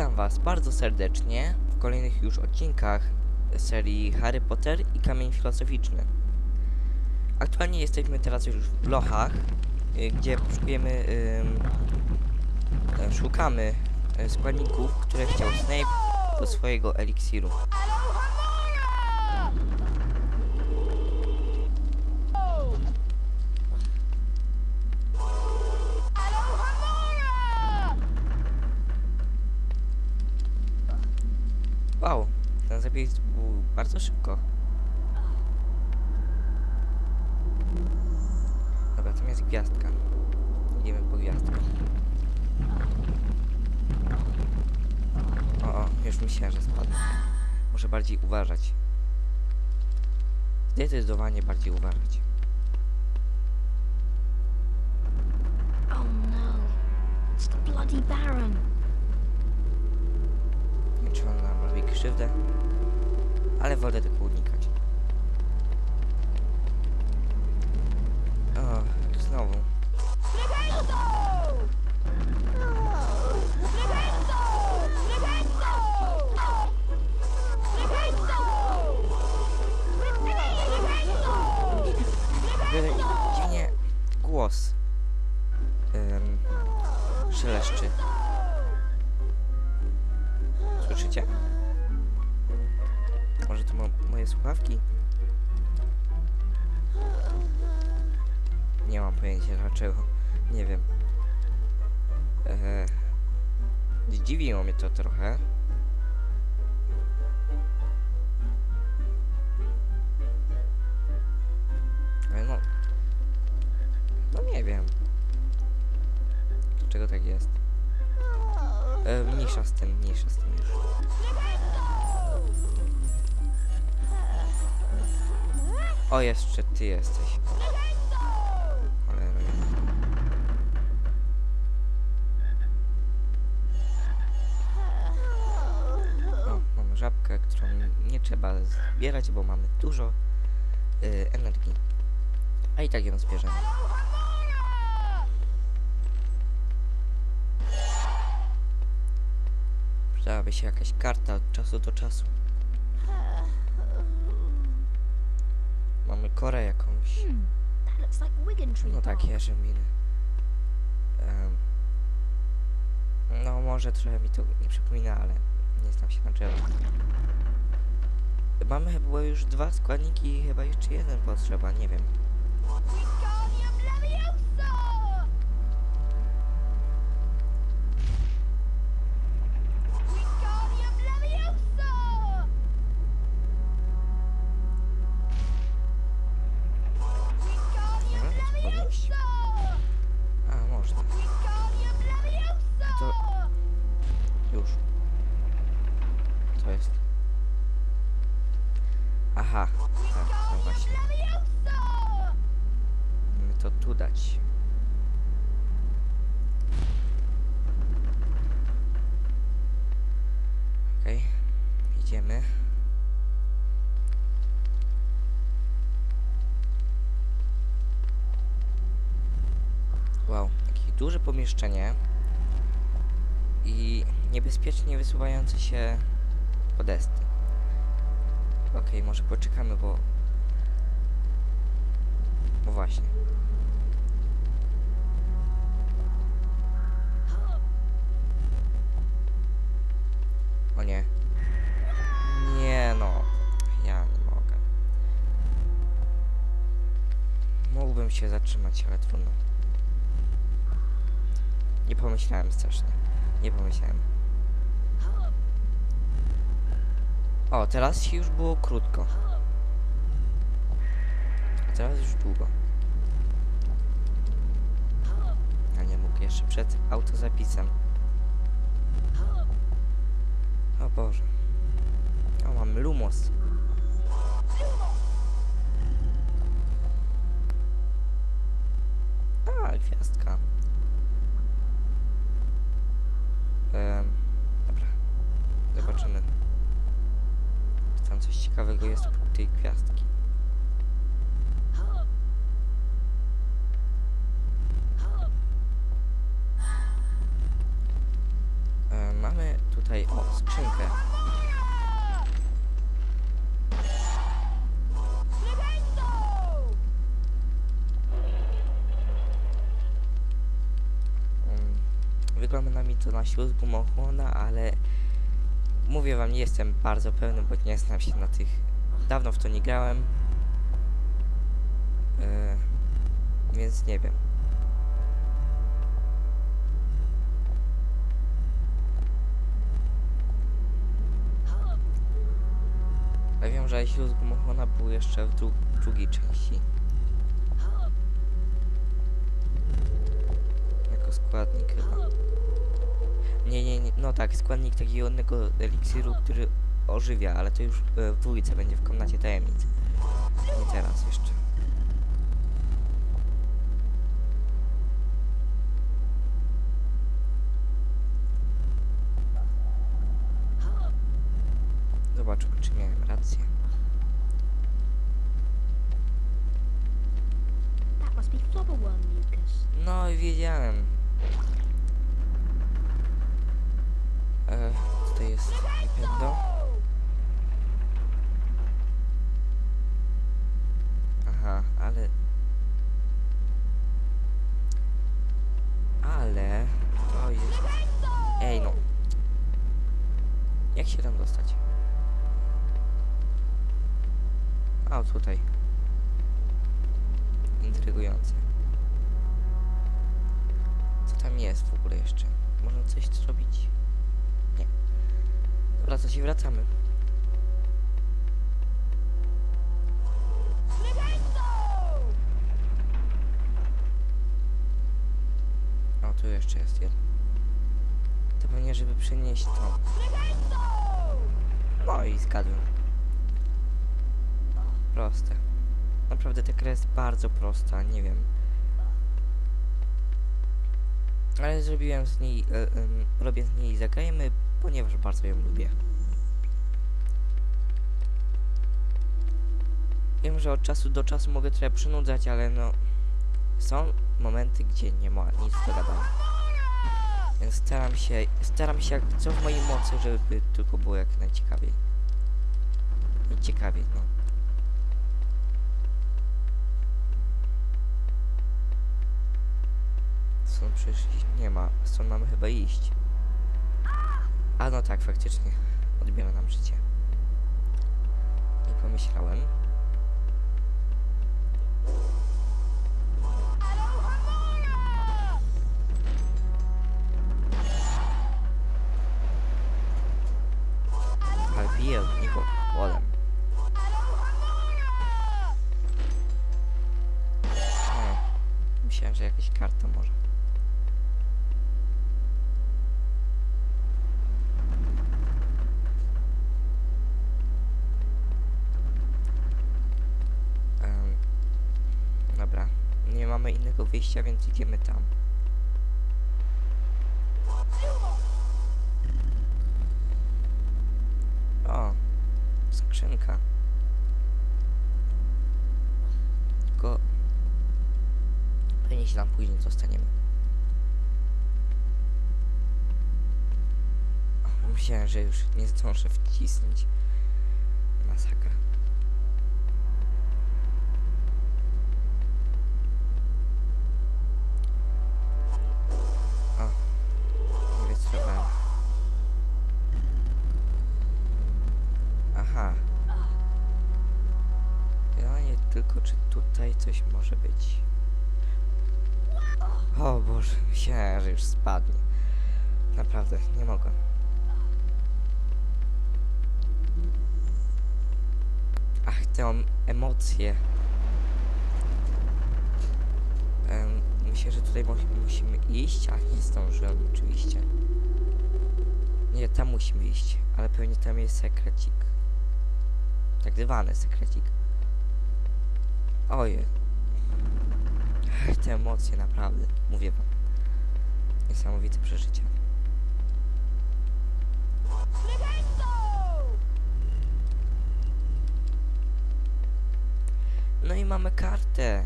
Witam Was bardzo serdecznie w kolejnych już odcinkach serii Harry Potter i Kamień Filozoficzny. Aktualnie jesteśmy teraz już w Lochach, y, gdzie poszukujemy, szukamy e, składników, które chciał Snape do swojego eliksiru. Wow, ten zapis był bardzo szybko. Dobra, tam jest gwiazdka. Idziemy po gwiazdkę. O, o, już myślałem, że spadnę. Muszę bardziej uważać. Zdecydowanie bardziej uważać. Oh no, it's the bloody Baron. Nie nam robi krzywdę, ale wolę tego unikać. O, znowu. Nie wiem. Eee, mnie to trochę. Ale no... No nie wiem. Dlaczego tak jest? E, mniejsza z tym, mniejsza z tym. O, jeszcze ty jesteś. Trzeba zbierać, bo mamy dużo y, energii. A i tak ją zbierzemy. Przydałaby się jakaś karta od czasu do czasu. Mamy korę jakąś. Hmm, No takie rzeminy. Em, no może trochę mi to nie przypomina, ale nie znam się na drzewach. Mamy chyba już dwa składniki i chyba jeszcze jeden potrzeba, nie wiem. Idziemy. Wow, jakie duże pomieszczenie i niebezpiecznie wysuwające się podesty. Okej, może poczekamy, bo... Bo właśnie. Się zatrzymać, ale trudno. Nie pomyślałem strasznie. Nie pomyślałem. O, teraz już było krótko. A teraz już długo. A nie mógł jeszcze przed autozapisem. O Boże. O, mamy Lumos. A, gwiazdka. Em, dobra. Zobaczymy. Czy tam coś ciekawego jest oprócz tej gwiazdki. Siód gumochłona, ale mówię wam, nie jestem bardzo pewny, bo nie znam się na tych. Dawno w to nie grałem. E, więc nie wiem. Ale wiem, że siód gumochłona był jeszcze w dru drugiej części. Jako składnik chyba. Nie, nie, nie, no tak, składnik takiego innego eliksiru, który ożywia, ale to już e, w dwójce będzie w komnacie tajemnic. Nie teraz jeszcze. Zobaczmy, czy miałem rację. Mucus. No i wiedziałem. E, tutaj jest Nintendo. Aha, ale... Ale... To jest... Ej no. Jak się tam dostać? A, tutaj. Intrygujące. Co tam jest w ogóle jeszcze? Można coś zrobić? To się wracamy. O, tu jeszcze jest jeden. To pewnie, żeby przenieść to. No i zgadłem. Proste. Naprawdę ta gra jest bardzo prosta, nie wiem. Ale zrobiłem z niej, e, robię z niej zagrajmy, ponieważ bardzo ją lubię. Wiem, że od czasu do czasu mogę trochę przynudzać, ale no... Są momenty, gdzie nie ma nic do gadania. Więc staram się, staram się jak co w mojej mocy, żeby tylko było jak najciekawiej. I ciekawiej, no. Stąd przecież nie ma. Stąd mamy chyba iść. A no tak, faktycznie. Odbiera nam życie. Nie pomyślałem. Ale bije od polem. Nie. Myślałem, że jakaś karta może. Em, dobra. Nie mamy innego wyjścia, więc idziemy tam. O, skrzynka. Tylko pewnie się tam później zostaniemy. Myślałem, że już nie zdążę wcisnąć. Masakra. Myślałem, że już spadnie. Naprawdę, nie mogłem. Ach, te em- emocje. Em, myślę, że tutaj musimy iść, ach, nie zdążyłem oczywiście. Nie, tam musimy iść, ale pewnie tam jest sekrecik. Tak zwany sekrecik. Ojej. Te emocje, naprawdę, mówię wam. Niesamowite przeżycie. No i mamy kartę.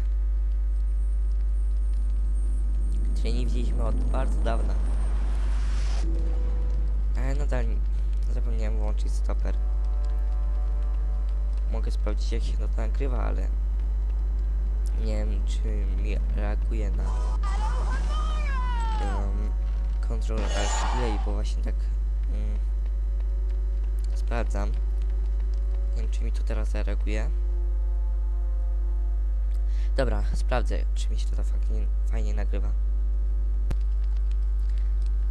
Której nie widzieliśmy od bardzo dawna. E, no nadal zapomniałem włączyć stoper. Mogę sprawdzić jak się to nagrywa, ale nie wiem czy mi reaguje na um, Ctrl Alt Play, bo właśnie tak mm, sprawdzam. Nie wiem czy mi to teraz zareaguje. Dobra, sprawdzę czy mi się to fajnie, fajnie nagrywa.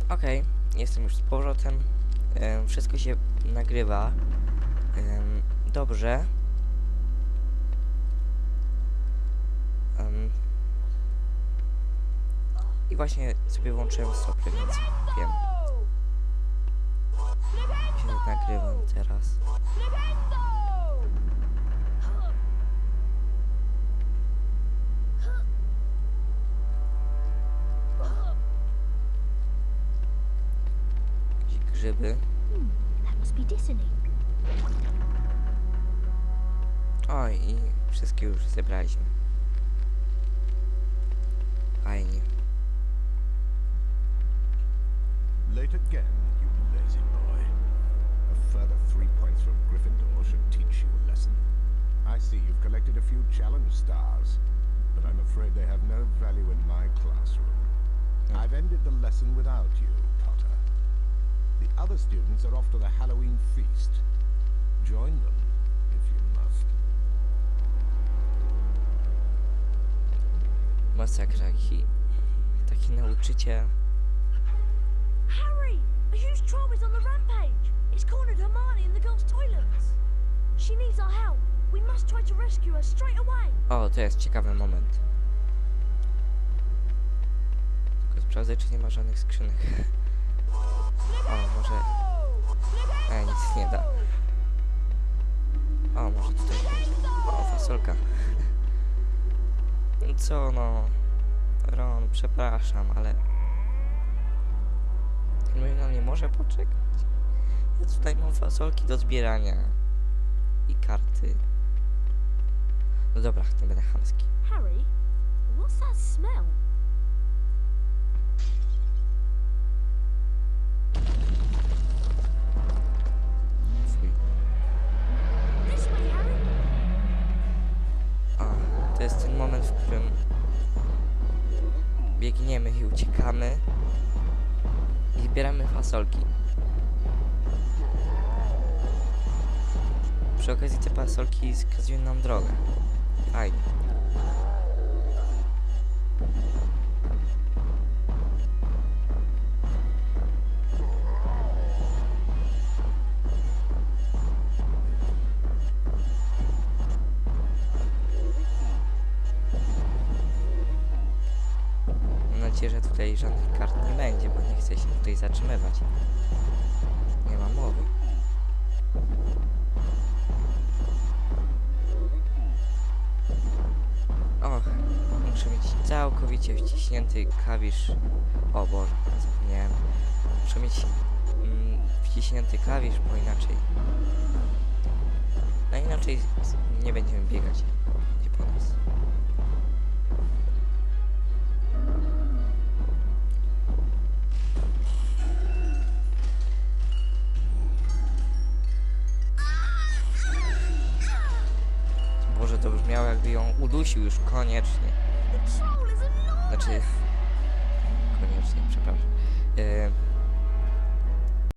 Okej, jestem już z powrotem. Em, wszystko się nagrywa. Em, dobrze. I właśnie sobie włączyłem stopy, więc wiem. Się nagrywam teraz. Grzyby. Hmm. Oj, i wszystkie już zebraliśmy. Fajnie. Late again, you lazy boy. A further three points from Gryffindor should teach you a lesson. I see you've collected a few challenge stars, but I'm afraid they have no value in my classroom. Hmm. I've ended the lesson without you, Potter. The other students are off to the Halloween feast. Join them, if you must. Masakra, taki nauczyciel. Harry! A huge troll is on the rampage! It's cornered Hermione in the girls' toilets! She needs our help. We must try to rescue her straight away! O, to jest ciekawy moment. Tylko sprawdzę, czy nie ma żadnych skrzynek. O, może... E, nic nie da. O, może tutaj. O, fasolka. Co no... Ron, przepraszam, ale... No nie może poczekać. Ja tutaj mam fasolki do zbierania. I karty. No dobra, nie będę chamski. Harry, what's that smell? A, to jest ten moment, w którym biegniemy i uciekamy zbieramy fasolki. Przy okazji te fasolki wskazują nam drogę. Fajnie. Nadzieję, że tutaj żadnych kart nie będzie, bo nie chcę się tutaj zatrzymywać. Nie ma mowy. Och, muszę mieć całkowicie wciśnięty klawisz. O Boże, zapomniałem. Muszę mieć mm, wciśnięty klawisz, bo inaczej. No inaczej nie będziemy biegać. Gdzie po nas. Udusił już koniecznie. Znaczy, koniecznie, przepraszam. E,